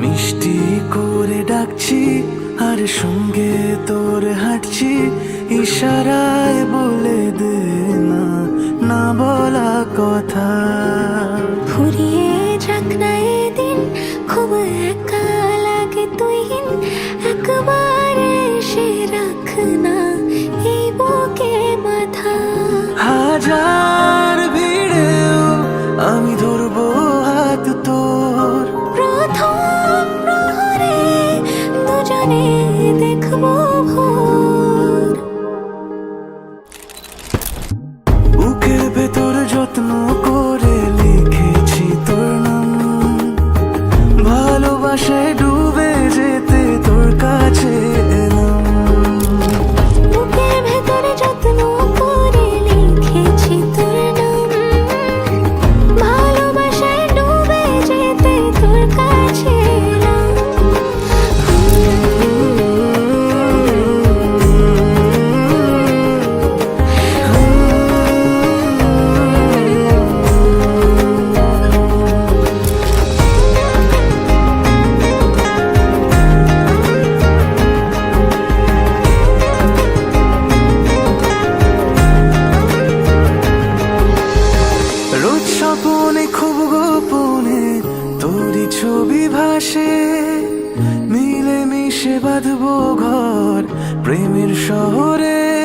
মিষ্টি করে ডাকছি আর সঙ্গে তোর হাঁটছি। ইশারায় বলে দে না না বলা কথা। তুই একবার এসে রাখ না এই বুকে মাথা। হাজার ভিড়েও আমি ধরবো হাত তোর। প্রথম প্রহরে দুজনে দেখব ভোর বুকের ভেতর যত্ন করে লিখেছি তোর নাম। ভালোবাসায় খুব গোপনে তোরই ছবি ভাসে মিলে মিশে বাঁধবো ঘর প্রেমের শহরে।